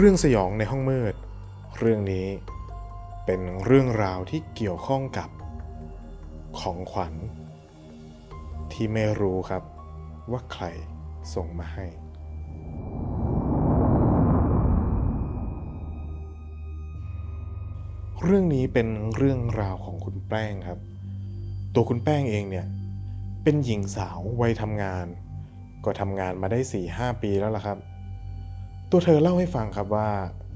เรื่องสยองในห้องมืด เรื่องนี้เป็นเรื่องราวที่เกี่ยวข้องกับของขวัญ ที่ไม่รู้ครับว่าใครส่งมาให้ เรื่องนี้เป็นเรื่องราวของคุณแป้งครับ ตัวคุณแป้งเองเนี่ย เป็นหญิงสาววัยทำงาน ก็ทำงานมาได้4ี่ห้าปีแล้วล่ะครับ ตัวเธอเล่าให้ฟังครับว่า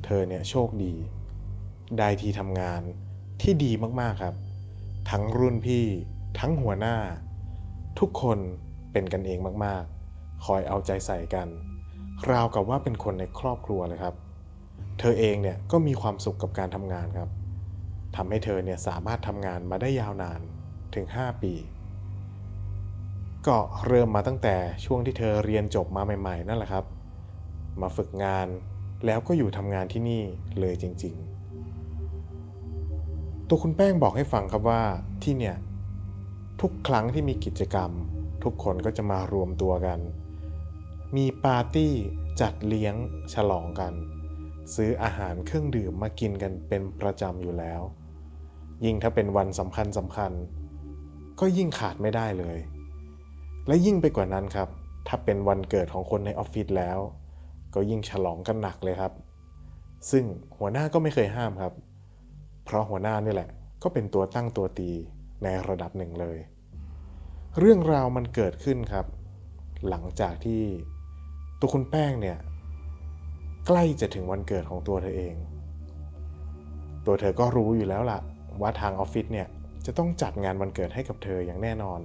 เธอเนี่ยโชคดี ได้ที่ทำงานที่ดีมากๆครับ ทั้งรุ่นพี่ทั้งหัวหน้า ทุกคนเป็นกันเองมากๆ คอยเอาใจใส่กัน ราวกับว่าเป็นคนในครอบครัวเลยครับ เธอเองเนี่ยก็มีความสุขกับการทำงานครับทำให้เธอเนี่ยสามารถทำงานมาได้ยาวนานถึง 5 ปี ก็เริ่มมาตั้งแต่ช่วงที่เธอเรียนจบมาใหม่ ๆ นั่นแหละครับ มาฝึกงาน แล้วก็อยู่ทำงานที่นี่เลยจริง ๆ ตัวคุณแป้งบอกให้ฟังครับว่าที่เนี่ยทุกครั้งที่มีกิจกรรม ทุกคนก็จะมารวมตัวกัน มีปาร์ตี้จัดเลี้ยงฉลองกัน ซื้ออาหารเครื่องดื่มมากินกันเป็นประจำอยู่แล้ว ยิ่งถ้าเป็นวันสำคัญสำคัญ ก็ยิ่งขาดไม่ได้เลย และยิ่งไปกว่านั้นครับ ถ้าเป็นวันเกิดของคนในออฟฟิศแล้ว ก็ยิ่งฉลองกันหนักเลยครับ ซึ่งหัวหน้าก็ไม่เคยห้ามครับ เพราะหัวหน้านี่แหละ ก็เป็นตัวตั้งตัวตีในระดับหนึ่งเลย เรื่องราวมันเกิดขึ้นครับ หลังจากที่ตัวคุณแป้งเนี่ยใกล้จะถึงวันเกิดของตัวเธอเอง ตัวเธอก็รู้อยู่แล้วล่ะ ว่าทางออฟฟิศเนี่ยจะต้องจัดงานวันเกิดให้กับเธออย่างแน่นอน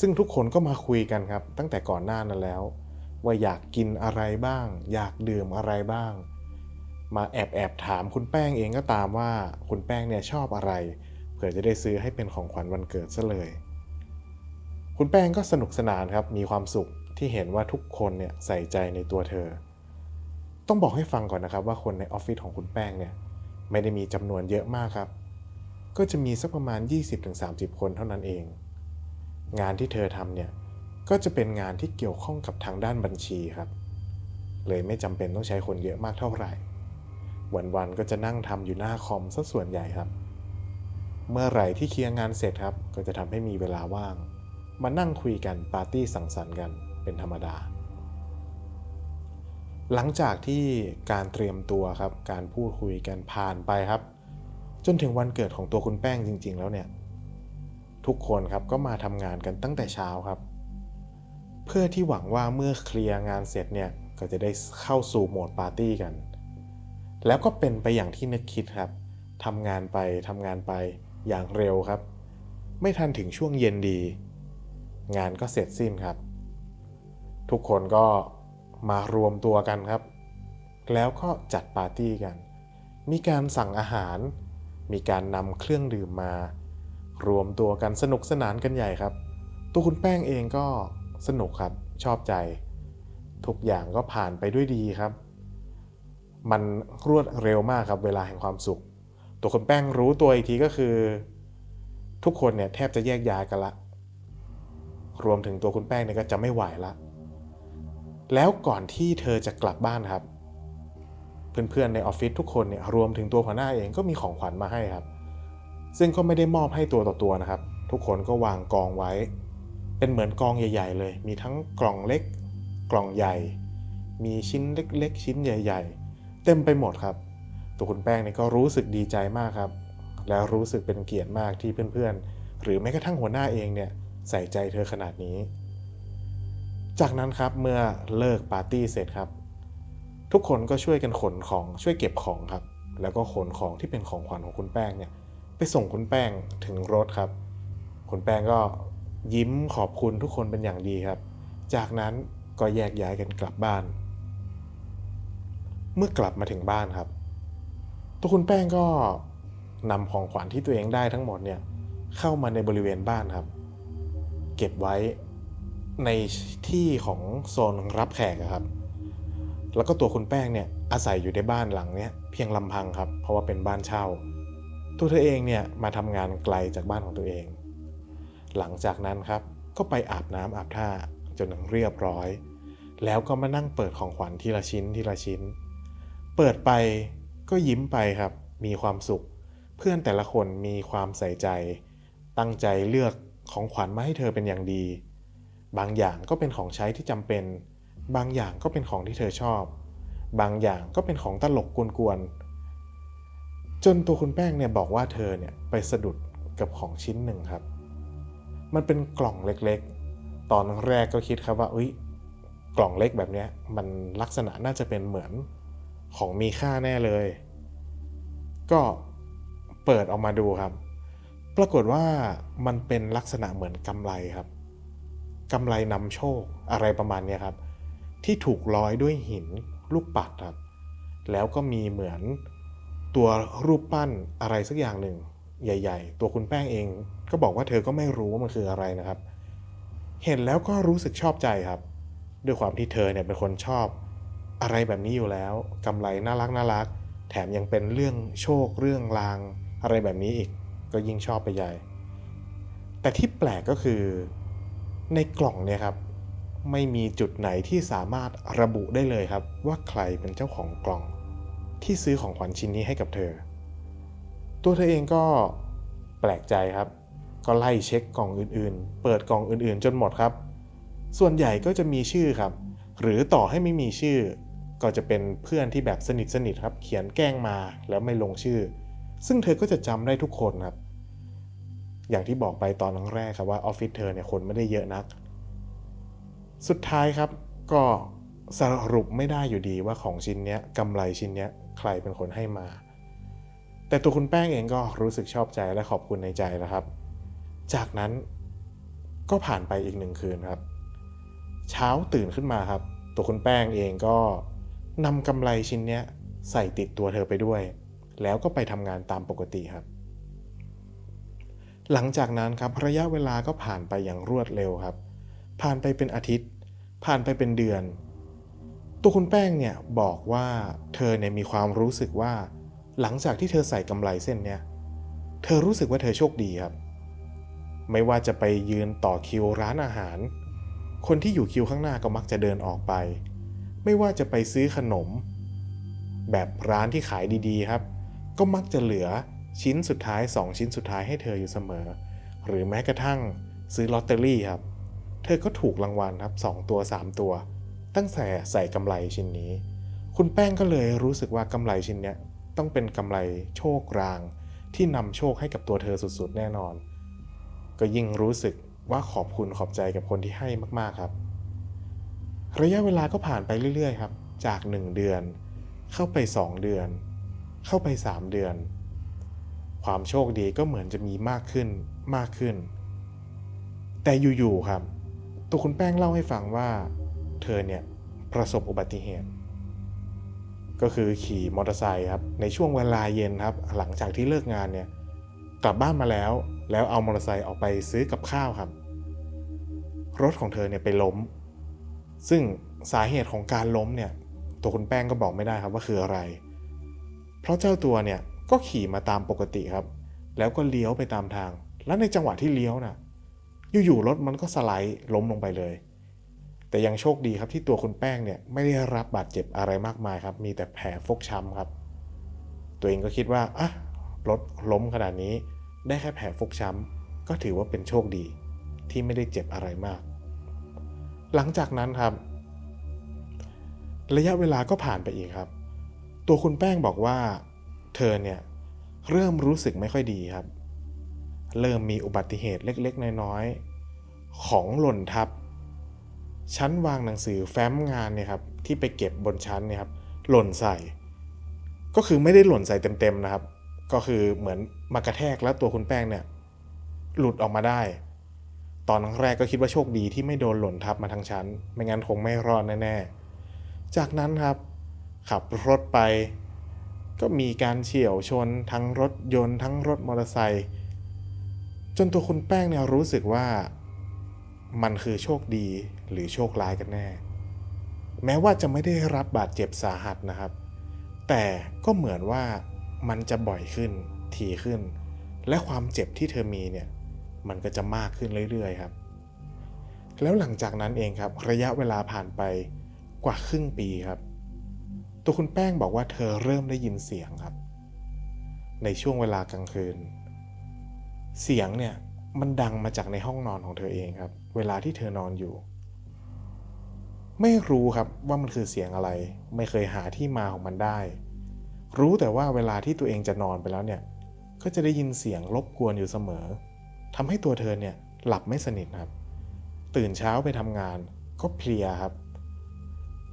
ซึ่งทุกคนก็มาคุยกันครับ ตั้งแต่ก่อนหน้านั้นแล้ว ว่าอยากกินอะไรบ้าง อยากดื่มอะไรบ้าง มาแอบแอบถามคุณแป้งเองก็ตามว่าคุณแป้งเนี่ยชอบอะไร เผื่อจะได้ซื้อให้เป็นของขวัญวันเกิดซะเลย คุณแป้งก็สนุกสนานครับมีความสุขที่เห็นว่าทุกคนเนี่ยใส่ใจในตัวเธอ ต้องบอกให้ฟังก่อนนะครับว่าคนในออฟฟิศของคุณแป้งเนี่ยไม่ได้มีจำนวนเยอะมากครับ ก็จะมีสักประมาณ 20-30 คนเท่านั้นเอง งานที่เธอทำเนี่ย ก็จะเป็นงานที่เกี่ยวข้องกับทางด้านบัญชีครับ เลยไม่จำเป็นต้องใช้คนเยอะมากเท่าไหร่ วันๆก็จะนั่งทำอยู่หน้าคอมซะส่วนใหญ่ครับ เมื่อไหร่ที่เคลียร์งานเสร็จครับ ก็จะทำให้มีเวลาว่าง มานั่งคุยกันปาร์ตี้สังสรรค์กันเป็นธรรมดา หลังจากที่การเตรียมตัวครับ การพูดคุยกันผ่านไปครับ จนถึงวันเกิดของตัวคุณแป้งจริง ๆ แล้วเนี่ย ทุกคนครับก็มาทำงานกันตั้งแต่เช้าครับ เพื่อที่หวังว่าเมื่อเคลียร์งานเสร็จเนี่ยก็จะได้เข้าสู่โหมดปาร์ตี้กัน แล้วก็เป็นไปอย่างที่นึกคิดครับทำงานไปทำงานไปอย่างเร็วครับ ไม่ทันถึงช่วงเย็นดี งานก็เสร็จสิ้นครับ ทุกคนก็มารวมตัวกันครับ แล้วก็จัดปาร์ตี้กัน มีการสั่งอาหาร มีการนำเครื่องดื่มมา รวมตัวกันสนุกสนานกันใหญ่ครับ ตัวคุณแป้งเองก็ สนุกครับ ชอบใจ ทุกอย่างก็ผ่านไปด้วยดีครับ มันรวดเร็วมากครับเวลาแห่งความสุข ตัวคุณแป้งรู้ตัวอีกทีก็คือ ทุกคนเนี่ยแทบจะแยกย้ายกันละ รวมถึงตัวคุณแป้งเนี่ยก็จะไม่ไหวละ แล้วก่อนที่เธอจะกลับบ้านครับ เพื่อนๆในออฟฟิศทุกคนเนี่ยรวมถึงตัวหัวหน้าเองก็มีของขวัญมาให้ครับ ซึ่งก็ไม่ได้มอบให้ตัวต่อตัวนะครับ ทุกคนก็วางกองไว้ เป็นเหมือนกองใหญ่ ๆ เลย มีทั้งกล่องเล็ก กล่องใหญ่ มีชิ้นเล็ก ๆ ชิ้นใหญ่ ๆ เต็มไปหมดครับ ตัวคุณแป้งเนี่ยก็รู้สึกดีใจมากครับ แล้วรู้สึกเป็นเกียรติมากที่เพื่อนๆ หรือแม้กระทั่งหัวหน้าเองเนี่ยใส่ใจเธอขนาดนี้ จากนั้นครับเมื่อเลิกปาร์ตี้เสร็จครับ ทุกคนก็ช่วยกันขนของช่วยเก็บของครับ แล้วก็ขนของที่เป็นของขวัญของคุณแป้งเนี่ยไปส่งคุณแป้งถึงรถครับ คุณแป้งก็ ยิ้มขอบคุณทุกคนเป็นอย่างดีครับ จากนั้นก็แยกย้ายกันกลับบ้าน เมื่อกลับมาถึงบ้านครับ ตัวคุณแป้งก็นำของขวัญที่ตัวเองได้ทั้งหมดเนี่ยเข้ามาในบริเวณบ้านครับ เก็บไว้ในที่ของโซนรับแขกครับ แล้วก็ตัวคุณแป้งเนี่ยอาศัยอยู่ในบ้านหลังเนี้ยเพียงลำพังครับ เพราะว่าเป็นบ้านเช่า ตัวเธอเองเนี่ยมาทำงานไกลจากบ้านของตัวเอง หลังจากนั้นครับก็ไปอาบน้ำอาบท่าจนเรียบร้อย แล้วก็มานั่งเปิดของขวัญทีละชิ้นทีละชิ้น เปิดไปก็ยิ้มไปครับ มีความสุข เพื่อนแต่ละคนมีความใส่ใจ ตั้งใจเลือกของขวัญมาให้เธอเป็นอย่างดี บางอย่างก็เป็นของใช้ที่จำเป็น บางอย่างก็เป็นของที่เธอชอบ บางอย่างก็เป็นของตลกกวนๆจนตัวคุณแป้งเนี่ยบอกว่าเธอเนี่ยไปสะดุดกับของชิ้นหนึ่งครับ มันเป็นกล่องเล็กๆ ตอนแรกก็คิดครับว่าอุ้ยกล่องเล็กแบบนี้มันลักษณะน่าจะเป็นเหมือนของมีค่าแน่เลย ก็เปิดออกมาดูครับ ปรากฏว่ามันเป็นลักษณะเหมือนกำไรครับกำไรนำโชคอะไรประมาณนี้ครับ ที่ถูกร้อยด้วยหินลูกปัดครับ แล้วก็มีเหมือนตัวรูปปั้นอะไรสักอย่างหนึ่ง ใหญ่ ๆ ตัวคุณแป้งเอง ก็บอกว่าเธอก็ไม่รู้ว่ามันคืออะไรนะครับ เห็นแล้วก็รู้สึกชอบใจครับ ด้วยความที่เธอเนี่ยเป็นคนชอบ อะไรแบบนี้อยู่แล้วกำไรน่ารักน่ารัก แถมยังเป็นเรื่องโชคเรื่องลาง อะไรแบบนี้อีก ก็ยิ่งชอบไปใหญ่ แต่ที่แปลกก็คือ ในกล่องเนี่ยครับ ไม่มีจุดไหนที่สามารถระบุได้เลยครับ ว่าใครเป็นเจ้าของกล่อง ที่ซื้อของขวัญชิ้นนี้ให้กับเธอ ตัวเธอเองก็แปลกใจครับ ก็ไล่เช็คกล่องอื่นๆ เปิดกล่องอื่นๆ จนหมดครับ ส่วนใหญ่ก็จะมีชื่อครับ หรือต่อให้ไม่มีชื่อ ก็จะเป็นเพื่อนที่แบบสนิทสนิทครับ เขียนแกล้งมาแล้วไม่ลงชื่อ ซึ่งเธอก็จะจำได้ทุกคนครับ อย่างที่บอกไปตอนแรกครับว่าออฟฟิศเธอเนี่ยคนไม่ได้เยอะนัก สุดท้ายครับก็สรุปไม่ได้อยู่ดีว่าของชิ้นเนี้ยกำไรชิ้นเนี้ยใครเป็นคนให้มา แต่ตัวคุณแป้งเองก็รู้สึกชอบใจและขอบคุณในใจแล้วครับ จากนั้นก็ผ่านไปอีกหนึ่งคืนครับ เช้าตื่นขึ้นมาครับ ตัวคุณแป้งเองก็นำกำไรชิ้นเนี้ยใส่ติดตัวเธอไปด้วย แล้วก็ไปทำงานตามปกติครับ หลังจากนั้นครับระยะเวลาก็ผ่านไปอย่างรวดเร็วครับ ผ่านไปเป็นอาทิตย์ ผ่านไปเป็นเดือน ตัวคุณแป้งเนี่ยบอกว่าเธอเนี่ยมีความรู้สึกว่า หลังจากที่เธอใส่กำไรเส้นเนี้ย เธอรู้สึกว่าเธอโชคดีครับ ไม่ว่าจะไปยืนต่อคิวร้านอาหาร คนที่อยู่คิวข้างหน้าก็มักจะเดินออกไป ไม่ว่าจะไปซื้อขนม แบบร้านที่ขายดีๆครับ ก็มักจะเหลือชิ้นสุดท้าย 2 ชิ้นสุดท้ายให้เธออยู่เสมอ หรือแม้กระทั่งซื้อลอตเตอรี่ครับ เธอก็ถูกรางวัลครับ 2 ตัว 3 ตัว ตั้งแต่ใส่กำไรชิ้นนี้ คุณแป้งก็เลยรู้สึกว่ากำไรชิ้นเนี้ย ต้องเป็นกำไรโชคราง ที่นำโชคให้กับตัวเธอสุดๆ แน่นอน ก็ยิ่งรู้สึกว่าขอบคุณขอบใจกับคนที่ให้มากๆครับ ระยะเวลาก็ผ่านไปเรื่อยๆ ครับ จาก 1 เดือน เข้าไป 2 เดือน เข้าไป 3 เดือน ความโชคดีก็เหมือนจะมีมากขึ้นมากขึ้น แต่อยู่ๆครับ ตัวคุณแป้งเล่าให้ฟังว่า เธอเนี่ยประสบอุบัติเหตุ ก็คือขี่มอเตอร์ไซค์ครับในช่วงเวลาเย็นครับหลังจากที่เลิกงานเนี่ยกลับบ้านมาแล้ว แล้วเอามอเตอร์ไซค์ออกไปซื้อกับข้าวครับ รถของเธอเนี่ยไปล้ม ซึ่งสาเหตุของการล้มเนี่ยตัวคุณแป้งก็บอกไม่ได้ครับว่าคืออะไร เพราะเจ้าตัวเนี่ยก็ขี่มาตามปกติครับ แล้วก็เลี้ยวไปตามทาง แล้วในจังหวะที่เลี้ยวน่ะอยู่ๆรถมันก็สไลด์ล้มลงไปเลย แต่ยังโชคดีครับที่ตัวคุณแป้งเนี่ยไม่ได้รับบาดเจ็บอะไรมากมายครับ มีแต่แผลฟกช้ำครับ ตัวเองก็คิดว่าอะรถล้มขนาดนี้ ได้แค่แผลฟกช้ำก็ถือว่าเป็นโชคดีที่ไม่ได้เจ็บอะไรมาก หลังจากนั้นครับ ระยะเวลาก็ผ่านไปอีกครับ ตัวคุณแป้งบอกว่า เธอเนี่ยเริ่มรู้สึกไม่ค่อยดีครับ เริ่มมีอุบัติเหตุเล็กๆ น้อยๆ ของหล่นทับ ชั้นวางหนังสือแฟ้มงานเนี่ยครับที่ไปเก็บบนชั้นเนี่ยครับหล่นใส่ ก็คือไม่ได้หล่นใส่เต็มๆนะครับ ก็คือเหมือนมากระแทกแล้วตัวคุณแป้งเนี่ยหลุดออกมาได้ ตอนแรกก็คิดว่าโชคดีที่ไม่โดนหล่นทับมาทางชั้น ไม่งั้นคงไม่รอดแน่ๆ จากนั้นครับ ขับรถไป ก็มีการเฉี่ยวชนทั้งรถยนต์ทั้งรถมอเตอร์ไซค์จนตัวคุณแป้งเนี่ยรู้สึกว่ามันคือโชคดี หรือโชคร้ายกันแน่ แม้ว่าจะไม่ได้รับบาดเจ็บสาหัสนะครับ แต่ก็เหมือนว่ามันจะบ่อยขึ้นทีขึ้น และความเจ็บที่เธอมีเนี่ยมันก็จะมากขึ้นเรื่อยๆครับ แล้วหลังจากนั้นเองครับ ระยะเวลาผ่านไปกว่าครึ่งปีครับ ตัวคุณแป้งบอกว่าเธอเริ่มได้ยินเสียงครับ ในช่วงเวลากลางคืน เสียงเนี่ยมันดังมาจากในห้องนอนของเธอเองครับ เวลาที่เธอนอนอยู่ ไม่รู้ครับว่ามันคือเสียงอะไร ไม่เคยหาที่มาของมันได้ รู้แต่ว่าเวลาที่ตัวเองจะนอนไปแล้วเนี่ย ก็จะได้ยินเสียงรบกวนอยู่เสมอทำให้ตัวเธอเนี่ยหลับไม่สนิทครับ ตื่นเช้าไปทำงานก็เพลียครับ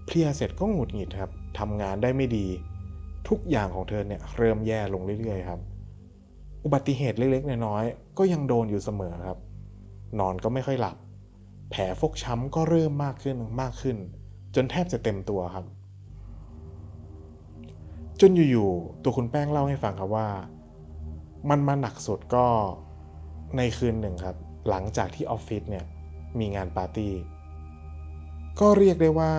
เพลียเสร็จก็หงุดหงิดครับทำงานได้ไม่ดี ทุกอย่างของเธอเนี่ยเริ่มแย่ลงเรื่อยๆครับ อุบัติเหตุเล็กๆน้อยๆก็ยังโดนอยู่เสมอครับ นอนก็ไม่ค่อยหลับ แผลฟกช้ำก็เริ่มมากขึ้นมากขึ้น จนแทบจะเต็มตัวครับ จนอยู่ๆตัวคุณแป้งเล่าให้ฟังครับว่า มันมาหนักสุดก็ในคืนหนึ่งครับ หลังจากที่ออฟฟิศเนี่ยมีงานปาร์ตี้ ก็เรียกได้ว่า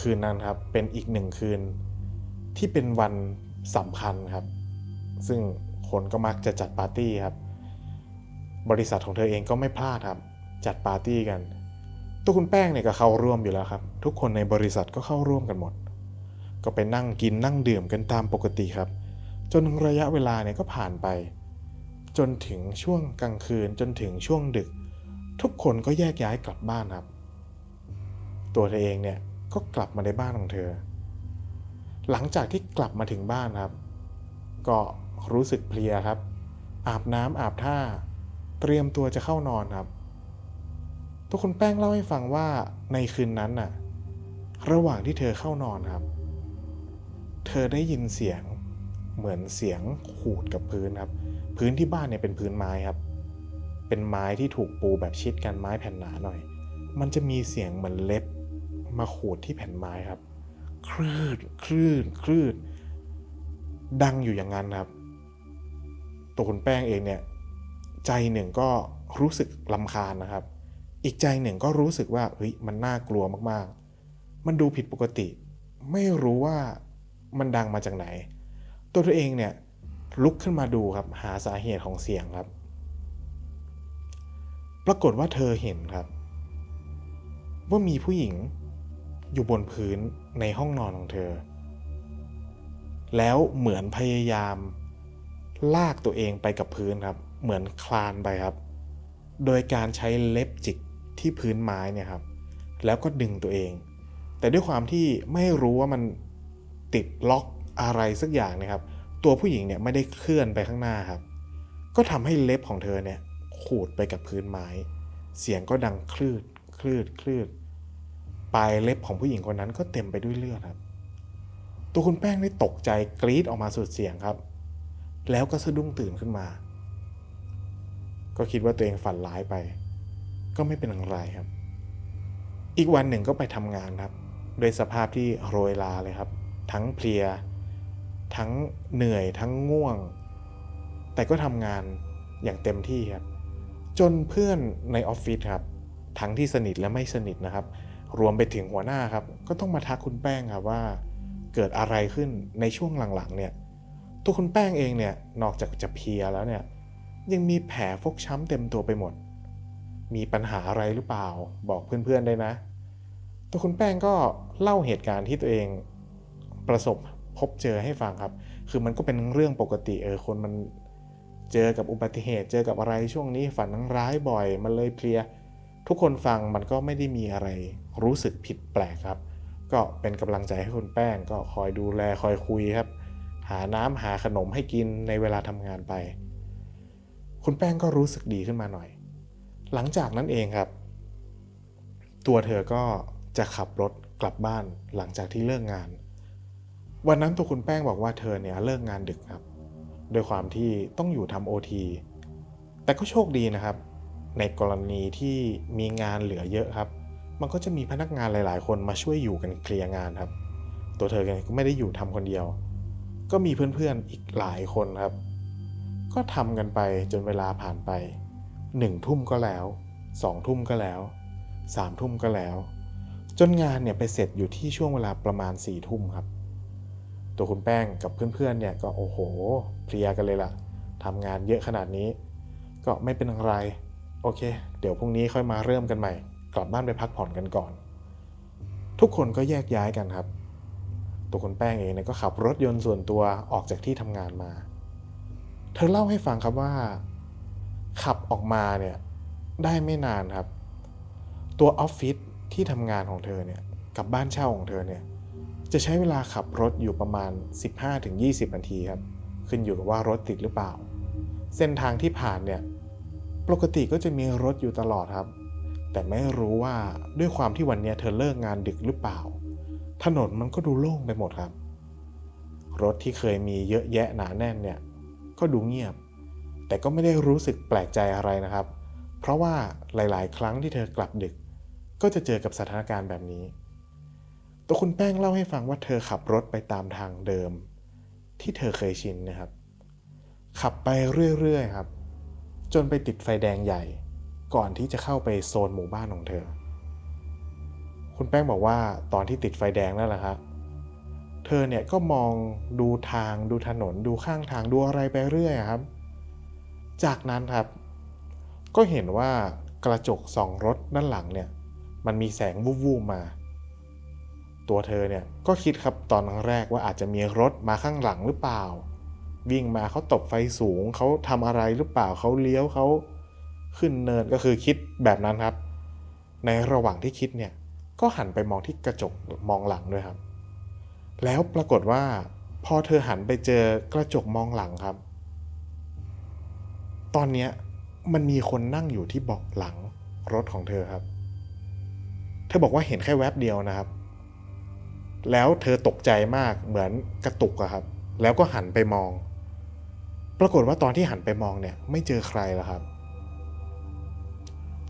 คืนนั้นครับ เป็นอีกหนึ่งคืน ที่เป็นวันสำคัญครับ ซึ่งคนก็มักจะจัดปาร์ตี้ครับ บริษัทของเธอเองก็ไม่พลาดครับ จัดปาร์ตี้กัน ตัวคุณแป้งเนี่ยก็เข้าร่วมอยู่แล้วครับ ทุกคนในบริษัทก็เข้าร่วมกันหมด ก็ไปนั่งกินนั่งดื่มกันตามปกติครับ จนระยะเวลาเนี่ยก็ผ่านไป จนถึงช่วงกลางคืนจนถึงช่วงดึก ทุกคนก็แยกย้ายกลับบ้านครับ ตัวเธอเองเนี่ยก็กลับมาในบ้านของเธอ หลังจากที่กลับมาถึงบ้านครับ ก็รู้สึกเพลียครับ อาบน้ำอาบท่า เตรียมตัวจะเข้านอนครับ ตัวคุณแป้งเล่าให้ฟังว่าในคืนนั้นน่ะ ระหว่างที่เธอเข้านอนครับ เธอได้ยินเสียงเหมือนเสียงขูดกับพื้นครับ พื้นที่บ้านเนี่ยเป็นพื้นไม้ครับ เป็นไม้ที่ถูกปูแบบชิดกันไม้แผ่นหนาหน่อย มันจะมีเสียงเหมือนเล็บมาขูดที่แผ่นไม้ครับ คลืดคลืดคลืด ดังอยู่อย่างนั้นครับ ตัวคุณแป้งเองเนี่ย ใจหนึ่งก็รู้สึกลำคาญนะครับ อีกใจหนึ่งก็รู้สึกว่าเฮ้ยมันน่ากลัวมากๆ มันดูผิดปกติ ไม่รู้ว่ามันดังมาจากไหน ตัวเธอเองเนี่ยลุกขึ้นมาดูครับหาสาเหตุของเสียงครับ ปรากฏว่าเธอเห็นครับ ว่ามีผู้หญิงอยู่บนพื้นในห้องนอนของเธอ แล้วเหมือนพยายามลากตัวเองไปกับพื้นครับ เหมือนคลานไปครับ โดยการใช้เล็บจิก ที่พื้นไม้เนี่ยครับ แล้วก็ดึงตัวเอง แต่ด้วยความที่ไม่รู้ว่ามันติดล็อกอะไรสักอย่างนะครับ ตัวผู้หญิงเนี่ยไม่ได้เคลื่อนไปข้างหน้าครับ ก็ทำให้เล็บของเธอเนี่ยขูดไปกับพื้นไม้ เสียงก็ดังคลืดคลืดคลืดปลายเล็บของผู้หญิงคนนั้นก็เต็มไปด้วยเลือดครับ ตัวคุณแป้งได้ตกใจกรีดออกมาสุดเสียงครับ แล้วก็สะดุ้งตื่นขึ้นมา ก็คิดว่าตัวเองฝันร้ายไป ก็ไม่เป็นอะไรครับ อีกวันหนึ่งก็ไปทำงานครับโดยสภาพที่โรยลาเลยครับ ทั้งเพลีย ทั้งเหนื่อยทั้งง่วง แต่ก็ทำงานอย่างเต็มที่ครับ จนเพื่อนในออฟฟิศครับ ทั้งที่สนิทและไม่สนิทนะครับ รวมไปถึงหัวหน้าครับ ก็ต้องมาทักคุณแป้งครับว่า เกิดอะไรขึ้นในช่วงหลังๆเนี่ย ตัวคุณแป้งเองเนี่ยนอกจากจะเพลียแล้วเนี่ยยังมีแผลฟกช้ำเต็มตัวไปหมด มีปัญหาอะไรหรือเปล่า บอกเพื่อนๆได้นะตัวคุณแป้งก็เล่าเหตุการณ์ที่ตัวเองประสบพบเจอให้ฟังครับ คือมันก็เป็นเรื่องปกติเออคนมันเจอกับอุบัติเหตุ เจอกับอะไรช่วงนี้ฝันร้ายบ่อย มันเลยเพลีย ทุกคนฟังมันก็ไม่ได้มีอะไร รู้สึกผิดแปลกครับ ก็เป็นกำลังใจให้คุณแป้ง ก็คอยดูแลคอยคุยครับ หาน้ำหาขนมให้กินในเวลาทำงานไป คุณแป้งก็รู้สึกดีขึ้นมาหน่อย หลังจากนั้นเองครับ ตัวเธอก็จะขับรถกลับบ้านหลังจากที่เลิกงาน วันนั้นตัวคุณแป้งบอกว่าเธอเนี่ยเลิกงานดึกครับ โดยความที่ต้องอยู่ทำโอทีแต่ก็โชคดีนะครับ ในกรณีที่มีงานเหลือเยอะครับ มันก็จะมีพนักงานหลาย ๆ คนมาช่วยอยู่กันเคลียร์งานครับ ตัวเธอก็ไม่ได้อยู่ทำคนเดียว ก็มีเพื่อนๆอีกหลายคนครับ ก็ทำกันไปจนเวลาผ่านไป หนึ่งทุ่มก็แล้วสองทุ่มก็แล้วสามทุ่มก็แล้ว จนงานเนี่ยไปเสร็จอยู่ที่ช่วงเวลาประมาณสี่ทุ่มครับ ตัวคุณแป้งกับเพื่อนๆเนี่ยก็โอ้โหเพลียกันเลยล่ะทำงานเยอะขนาดนี้ ก็ไม่เป็นไร โอเค เดี๋ยวพรุ่งนี้ค่อยมาเริ่มกันใหม่ กลับบ้านไปพักผ่อนกันก่อน ทุกคนก็แยกย้ายกันครับ ตัวคุณแป้งเองเนี่ยก็ขับรถยนต์ส่วนตัวออกจากที่ทำงานมา เธอเล่าให้ฟังครับว่า ขับออกมาเนี่ยได้ไม่นานครับ ตัวออฟฟิศที่ทำงานของเธอเนี่ยกับบ้านเช่าของเธอเนี่ยจะใช้เวลาขับรถอยู่ประมาณ 15-20 นาทีครับ ขึ้นอยู่กับว่ารถติดหรือเปล่า เส้นทางที่ผ่านเนี่ยปกติก็จะมีรถอยู่ตลอดครับ แต่ไม่รู้ว่าด้วยความที่วันนี้เธอเลิกงานดึกหรือเปล่า ถนนมันก็ดูโล่งไปหมดครับ รถที่เคยมีเยอะแยะหนาแน่นเนี่ยก็ดูเงียบ แต่ก็ไม่ได้รู้สึกแปลกใจอะไรนะครับ เพราะว่าหลาย ๆ ครั้งที่เธอกลับดึก ก็จะเจอกับสถานการณ์แบบนี้ ตัวคุณแป้งเล่าให้ฟังว่าเธอขับรถไปตามทางเดิม ที่เธอเคยชินนะครับ ขับไปเรื่อย ๆ ครับ จนไปติดไฟแดงใหญ่ ก่อนที่จะเข้าไปโซนหมู่บ้านของเธอ คุณแป้งบอกว่าตอนที่ติดไฟแดงนั่นแหละครับเธอเนี่ยก็มองดูทางดูถนนดูข้างทางดูอะไรไปเรื่อยครับ จากนั้นครับ ก็เห็นว่ากระจกสองรถด้านหลังเนี่ยมันมีแสงวูบๆมา ตัวเธอเนี่ยก็คิดครับตอนแรกว่าอาจจะมีรถมาข้างหลังหรือเปล่า วิ่งมาเขาตบไฟสูงเขาทำอะไรหรือเปล่าเขาเลี้ยวเขาขึ้นเนินก็คือคิดแบบนั้นครับ ในระหว่างที่คิดเนี่ยก็หันไปมองที่กระจกมองหลังด้วยครับ แล้วปรากฏว่า พอเธอหันไปเจอกระจกมองหลังครับ ตอนเนี้ยมันมีคนนั่งอยู่ที่เบาะหลังรถของเธอครับ เธอบอกว่าเห็นแค่แวบเดียวนะครับ แล้วเธอตกใจมากเหมือนกระตุกอะครับ แล้วก็หันไปมอง ปรากฏว่าตอนที่หันไปมองเนี่ยไม่เจอใครแล้วครับ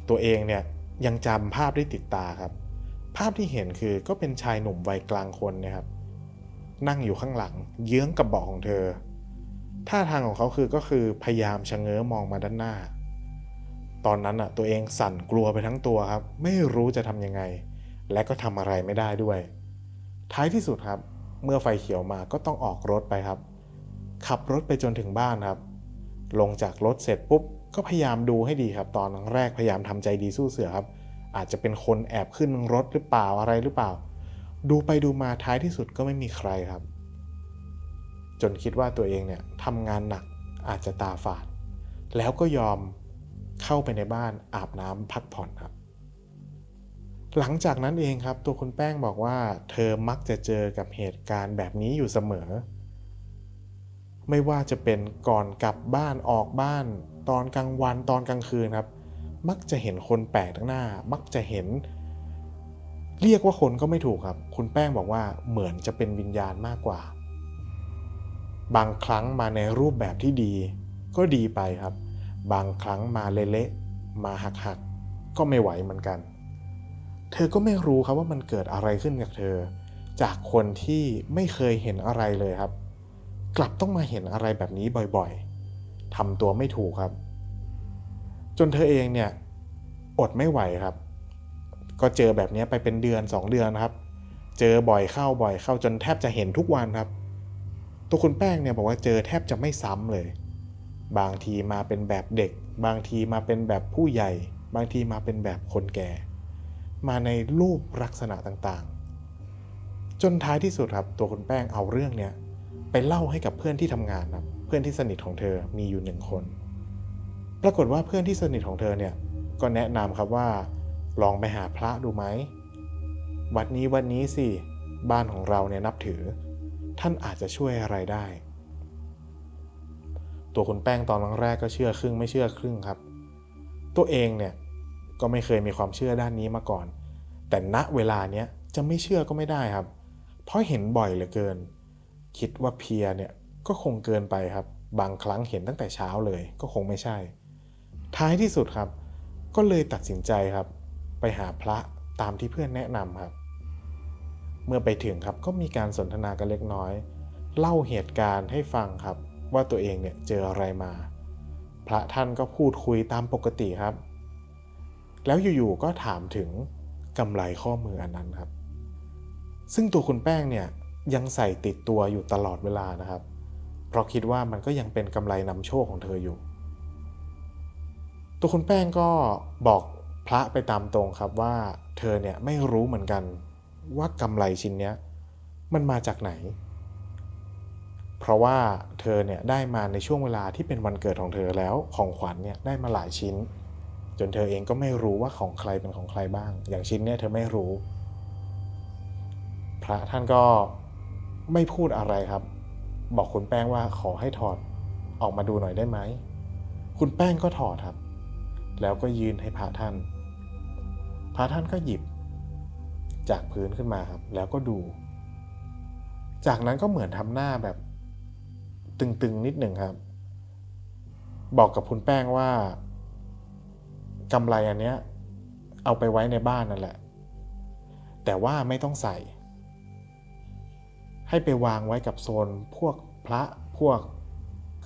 ตัวเองเนี่ยยังจำภาพได้ติดตาครับ ภาพที่เห็นคือก็เป็นชายหนุ่มวัยกลางคนนะครับ นั่งอยู่ข้างหลังเยื้องกับเบาะของเธอ ท่าทางของเขาคือก็คือพยายามชะเง้อมองมาด้านหน้า ตอนนั้นอะตัวเองสั่นกลัวไปทั้งตัวครับ ไม่รู้จะทำยังไง และก็ทำอะไรไม่ได้ด้วย ท้ายที่สุดครับ เมื่อไฟเขียวมาก็ต้องออกรถไปครับ ขับรถไปจนถึงบ้านครับ ลงจากรถเสร็จปุ๊บก็พยายามดูให้ดีครับ ตอนแรกพยายามทำใจดีสู้เสือครับ อาจจะเป็นคนแอบขึ้นรถหรือเปล่าอะไรหรือเปล่า ดูไปดูมาท้ายที่สุดก็ไม่มีใครครับ จนคิดว่าตัวเองเนี่ยทำงานหนักอาจจะตาฝาด แล้วก็ยอมเข้าไปในบ้านอาบน้ำพักผ่อนครับ หลังจากนั้นเองครับ ตัวคุณแป้งบอกว่า เธอมักจะเจอกับเหตุการณ์แบบนี้อยู่เสมอ ไม่ว่าจะเป็นก่อนกลับบ้านออกบ้าน ตอนกลางวันตอนกลางคืนครับ มักจะเห็นคนแปลกหน้า มักจะเห็น เรียกว่าคนก็ไม่ถูกครับ คุณแป้งบอกว่าเหมือนจะเป็นวิญญาณมากกว่า บางครั้งมาในรูปแบบที่ดี ก็ดีไปครับ บางครั้งมาเละๆมาหักๆก็ไม่ไหวเหมือนกัน เธอก็ไม่รู้ครับว่ามันเกิดอะไรขึ้นกับเธอ จากคนที่ไม่เคยเห็นอะไรเลยครับ กลับต้องมาเห็นอะไรแบบนี้บ่อยๆทำตัวไม่ถูกครับ จนเธอเองเนี่ยอดไม่ไหวครับ ก็เจอแบบนี้ไปเป็นเดือน 2 เดือนครับ เจอบ่อยเข้าบ่อยเข้าจนแทบจะเห็นทุกวันครับ ตัวคุณแป้งเนี่ยบอกว่าเจอแทบจะไม่ซ้ำเลย บางทีมาเป็นแบบเด็ก บางทีมาเป็นแบบผู้ใหญ่ บางทีมาเป็นแบบคนแก่ มาในรูปลักษณะต่างๆ จนท้ายที่สุดครับตัวคุณแป้งเอาเรื่องเนี้ยไปเล่าให้กับเพื่อนที่ทำงานครับเพื่อนที่สนิทของเธอมีอยู่หนึ่งคน ปรากฏว่าเพื่อนที่สนิทของเธอเนี่ยก็แนะนำครับว่าลองไปหาพระดูไหมวัดนี้วัดนี้สิบ้านของเราเนี่ยนับถือ ท่านอาจจะช่วยอะไรได้ ตัวคุณแป้งตอนแรกก็เชื่อครึ่งไม่เชื่อครึ่งครับ ตัวเองเนี่ยก็ไม่เคยมีความเชื่อด้านนี้มาก่อน แต่ณเวลาเนี้ยจะไม่เชื่อก็ไม่ได้ครับ เพราะเห็นบ่อยเหลือเกิน คิดว่าเพียเนี่ยก็คงเกินไปครับ บางครั้งเห็นตั้งแต่เช้าเลยก็คงไม่ใช่ ท้ายที่สุดครับ ก็เลยตัดสินใจครับ ไปหาพระตามที่เพื่อนแนะนำครับ เมื่อไปถึงครับก็มีการสนทนากันเล็กน้อย เล่าเหตุการณ์ให้ฟังครับ ว่าตัวเองเนี่ยเจออะไรมา พระท่านก็พูดคุยตามปกติครับ แล้วอยู่ๆก็ถามถึงกำไรข้อมืออันนั้นครับ ซึ่งตัวคุณแป้งเนี่ยยังใส่ติดตัวอยู่ตลอดเวลานะครับ เพราะคิดว่ามันก็ยังเป็นกำไรนำโชคของเธออยู่ ตัวคุณแป้งก็บอกพระไปตามตรงครับว่าเธอเนี่ยไม่รู้เหมือนกัน ว่ากำไรชิ้นเนี้ยมันมาจากไหน เพราะว่าเธอเนี่ยได้มาในช่วงเวลาที่เป็นวันเกิดของเธอแล้วของขวัญเนี่ยได้มาหลายชิ้น จนเธอเองก็ไม่รู้ว่าของใครเป็นของใครบ้าง อย่างชิ้นเนี่ยเธอไม่รู้ พระท่านก็ไม่พูดอะไรครับ บอกคุณแป้งว่าขอให้ถอดออกมาดูหน่อยได้ไหม คุณแป้งก็ถอดครับ แล้วก็ยืนให้พระท่าน พระท่านก็หยิบ จากพื้นขึ้นมาครับ แล้วก็ดู จากนั้นก็เหมือนทำหน้าแบบ ตึงๆนิดหนึ่งครับ บอกกับคุณแป้งว่ากำไรอันเนี้ย เอาไปไว้ในบ้านนั่นแหละ แต่ว่าไม่ต้องใส่ ให้ไปวางไว้กับโซนพวกพระพวก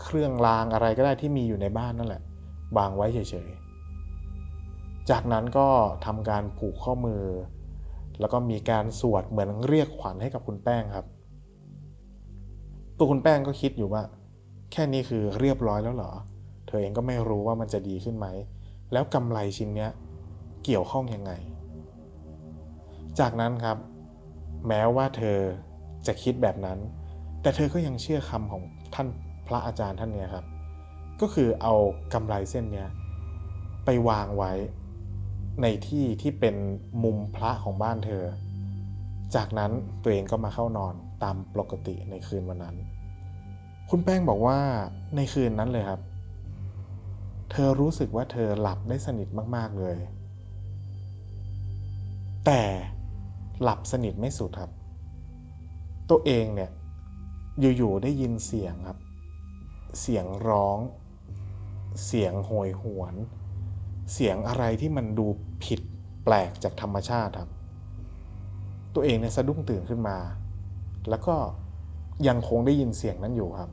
เครื่องรางอะไรก็ได้ที่มีอยู่ในบ้านนั่นแหละ วางไว้เฉยๆ จากนั้นก็ทำการผูกข้อมือ แล้วก็มีการสวดเหมือนเรียกขวัญให้กับคุณแป้งครับ ตัวคุณแป้งก็คิดอยู่ว่า แค่นี้คือเรียบร้อยแล้วเหรอ เธอเองก็ไม่รู้ว่ามันจะดีขึ้นไหม แล้วกำไรชิ้นเนี้ยเกี่ยวข้องยังไง จากนั้นครับ แม้ว่าเธอจะคิดแบบนั้น แต่เธอก็ยังเชื่อคำของท่านพระอาจารย์ท่านเนี้ยครับ ก็คือเอากำไรเส้นเนี้ยไปวางไว้ ในที่ที่เป็นมุมพระของบ้านเธอ จากนั้นตัวเองก็มาเข้านอนตามปกติในคืนวันนั้น คุณแป้งบอกว่าในคืนนั้นเลยครับ เธอรู้สึกว่าเธอหลับได้สนิทมาก ๆเลย แต่หลับสนิทไม่สุดครับ ตัวเองเนี่ยอยู่ๆได้ยินเสียงครับ เสียงร้อง เสียงโหยหวน เสียงอะไรที่มันดูผิดแปลกจากธรรมชาติครับ ตัวเองเนี่ยสะดุ้งตื่นขึ้นมา แล้วก็ยังคงได้ยินเสียงนั้นอยู่ครับ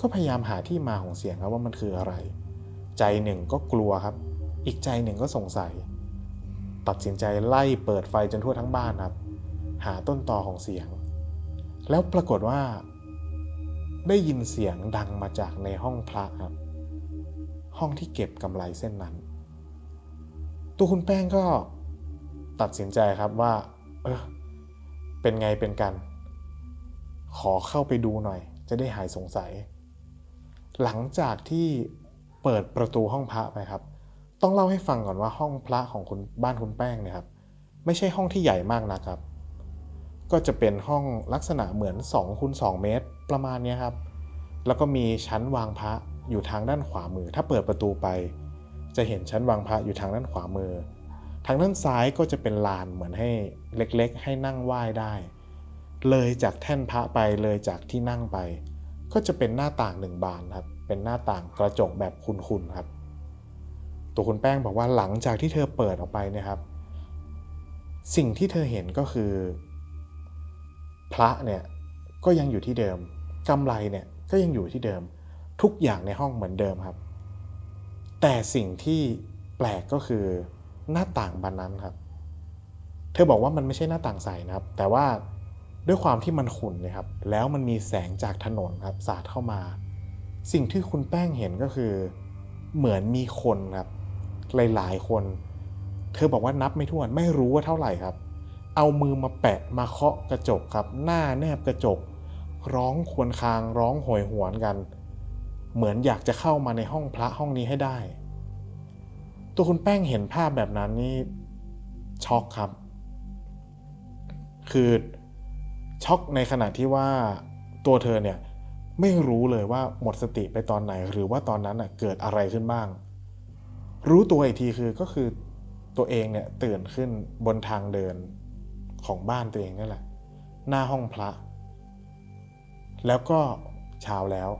ก็พยายามหาที่มาของเสียงครับว่ามันคืออะไร ใจหนึ่งก็กลัวครับ อีกใจหนึ่งก็สงสัย ตัดสินใจไล่เปิดไฟจนทั่วทั้งบ้านครับ หาต้นตอของเสียง แล้วปรากฏว่า ได้ยินเสียงดังมาจากในห้องพระครับ ห้องที่เก็บกำไรเส้นนั้น ตัวคุณแป้งก็ตัดสินใจครับว่า เออ เป็นไงเป็นกัน ขอเข้าไปดูหน่อย จะได้หายสงสัย หลังจากที่เปิดประตูห้องพระไปครับ ต้องเล่าให้ฟังก่อนว่าห้องพระของคุณบ้านคุณแป้งเนี่ยครับ ไม่ใช่ห้องที่ใหญ่มากนะครับ ก็จะเป็นห้องลักษณะเหมือน2คูณ2เมตรประมาณนี้ครับ แล้วก็มีชั้นวางพระ อยู่ทางด้านขวามือ ถ้าเปิดประตูไป จะเห็นชั้นวางพระอยู่ทางด้านขวามือ ทางด้านซ้ายก็จะเป็นลานเหมือนให้เล็กๆ ให้นั่งไหว้ได้ เลยจากแท่นพระไปเลยจากที่นั่งไป ก็จะเป็นหน้าต่างหนึ่งบานครับ เป็นหน้าต่างกระจกแบบคุนๆครับ ตัวคุณแป้งบอกว่าหลังจากที่เธอเปิดออกไปเนะครับ สิ่งที่เธอเห็นก็คือ พระเนี่ยก็ยังอยู่ที่เดิมกำไรเนี่ยก็ยังอยู่ที่เดิม ทุกอย่างในห้องเหมือนเดิมครับ แต่สิ่งที่แปลกก็คือหน้าต่างบานนั้นครับ เธอบอกว่ามันไม่ใช่หน้าต่างใสนะครับ แต่ว่าด้วยความที่มันขุ่นเนะครับ แล้วมันมีแสงจากถนนครับสาดเข้ามา สิ่งที่คุณแป้งเห็นก็คือ เหมือนมีคนครับ หลายๆ คน เธอบอกว่านับไม่ถ้วนไม่รู้ว่าเท่าไหร่ครับ เอามือมาแปะมาเคาะกระจกครับ หน้าแนบกระจก ร้องควรคางร้องโหยหวนกัน เหมือนอยากจะเข้ามาในห้องพระห้องนี้ให้ได้ ตัวคุณแป้งเห็นภาพแบบนั้นนี่ช็อกครับ คือช็อกในขณะที่ว่าตัวเธอเนี่ยไม่รู้เลยว่าหมดสติไปตอนไหน หรือว่าตอนนั้นน่ะเกิดอะไรขึ้นบ้าง รู้ตัวอีกทีคือก็คือตัวเองเนี่ยตื่นขึ้นบนทางเดินของบ้านตัวเองนั่นแหละ หน้าห้องพระ แล้วก็เช้าแล้ว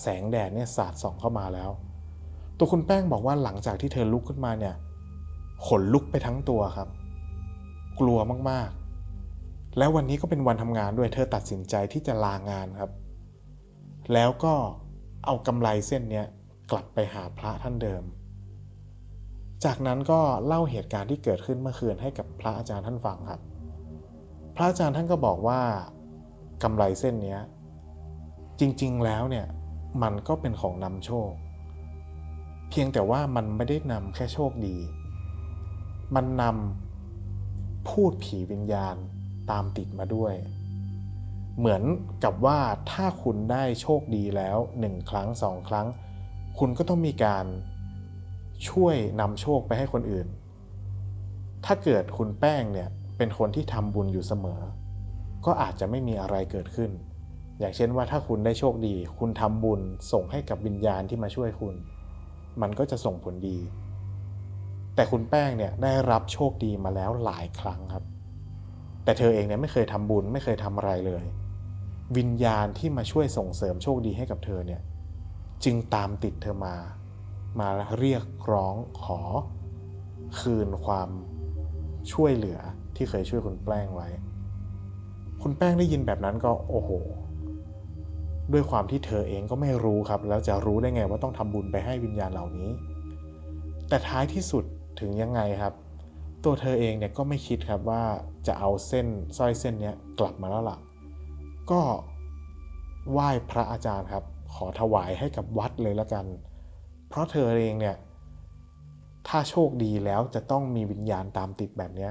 แสงแดดเนี่ยสาดส่องเข้ามาแล้ว ตัวคุณแป้งบอกว่าหลังจากที่เธอลุกขึ้นมาเนี่ยขนลุกไปทั้งตัวครับ กลัวมากๆ แล้ววันนี้ก็เป็นวันทำงานด้วยเธอตัดสินใจที่จะลางานครับ แล้วก็เอากำไรเส้นเนี้ยกลับไปหาพระท่านเดิม จากนั้นก็เล่าเหตุการณ์ที่เกิดขึ้นเมื่อคืนให้กับพระอาจารย์ท่านฟังครับ พระอาจารย์ท่านก็บอกว่ากำไรเส้นเนี้ยจริงๆแล้วเนี่ย มันก็เป็นของนำโชค เพียงแต่ว่ามันไม่ได้นำแค่โชคดี มันนำพูดผีวิญญาณตามติดมาด้วย เหมือนกับว่าถ้าคุณได้โชคดีแล้วหนึ่งครั้งสองครั้ง คุณก็ต้องมีการช่วยนำโชคไปให้คนอื่น ถ้าเกิดคุณแป้งเนี่ยเป็นคนที่ทำบุญอยู่เสมอ ก็อาจจะไม่มีอะไรเกิดขึ้น อย่างเช่นว่าถ้าคุณได้โชคดี คุณทำบุญส่งให้กับวิญญาณที่มาช่วยคุณ มันก็จะส่งผลดี แต่คุณแป้งเนี่ยได้รับโชคดีมาแล้วหลายครั้งครับ แต่เธอเองเนี่ยไม่เคยทำบุญไม่เคยทำอะไรเลย วิญญาณที่มาช่วยส่งเสริมโชคดีให้กับเธอเนี่ยจึงตามติดเธอมา มาเรียกร้องขอ คืนความช่วยเหลือที่เคยช่วยคุณแป้งไว้ คุณแป้งได้ยินแบบนั้นก็โอ้โห ด้วยความที่เธอเองก็ไม่รู้ครับ แล้วจะรู้ได้ไงว่าต้องทำบุญไปให้วิญญาณเหล่านี้ แต่ท้ายที่สุดถึงยังไงครับ ตัวเธอเองเนี่ยก็ไม่คิดครับว่าจะเอาเส้นสร้อยเส้นนี้กลับมาแล้วล่ะ ก็ไหว้พระอาจารย์ครับ ขอถวายให้กับวัดเลยละกัน เพราะเธอเองเนี่ยถ้าโชคดีแล้วจะต้องมีวิญญาณตามติดแบบนี้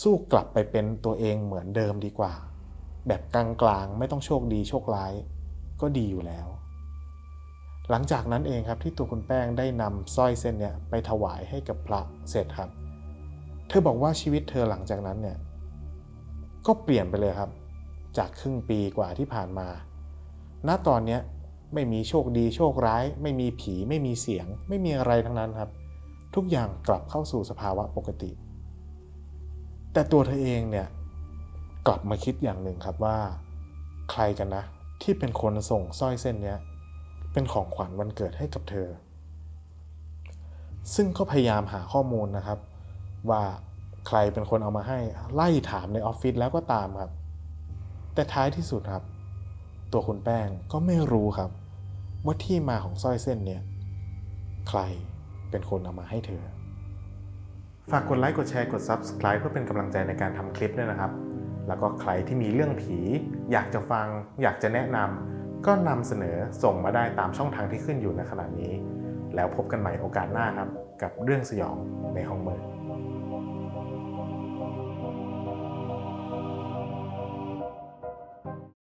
สู้กลับไปเป็นตัวเองเหมือนเดิมดีกว่า แบบกลางๆ ไม่ต้องโชคดีโชคร้ายก็ดีอยู่แล้ว หลังจากนั้นเองครับที่ตัวคุณแป้งได้นำสร้อยเส้นเนี่ยไปถวายให้กับพระเสร็จครับ เธอบอกว่าชีวิตเธอหลังจากนั้นเนี่ยก็เปลี่ยนไปเลยครับ จากครึ่งปีกว่าที่ผ่านมา ณตอนเนี้ยไม่มีโชคดีโชคร้าย ไม่มีผีไม่มีเสียง ไม่มีอะไรทั้งนั้นครับ ทุกอย่างกลับเข้าสู่สภาวะปกติ แต่ตัวเธอเองเนี่ย กลับมาคิดอย่างหนึ่งครับว่า ใครกันนะ ที่เป็นคนส่งสร้อยเส้นเนี้ยเป็นของขวัญวันเกิดให้กับเธอ ซึ่งก็พยายามหาข้อมูลนะครับ ว่าใครเป็นคนเอามาให้ไล่ถามในออฟฟิศแล้วก็ตามครับ แต่ท้ายที่สุดครับ ตัวคุณแป้งก็ไม่รู้ครับ ว่าที่มาของสร้อยเส้นเนี่ยใครเป็นคนเอามาให้เธอ ฝากกดไลค์กดแชร์กด Subscribe เพื่อเป็นกำลังใจในการทำคลิปด้วยนะครับ แล้วก็ใครที่มีเรื่องผี อยากจะฟัง อยากจะแนะนำก็นำเสนอส่งมาได้ตามช่องทางที่ขึ้นอยู่ในขณะนี้ แล้วพบกันใหม่โอกาสหน้าครับ กับเรื่องสยองในห้องมืด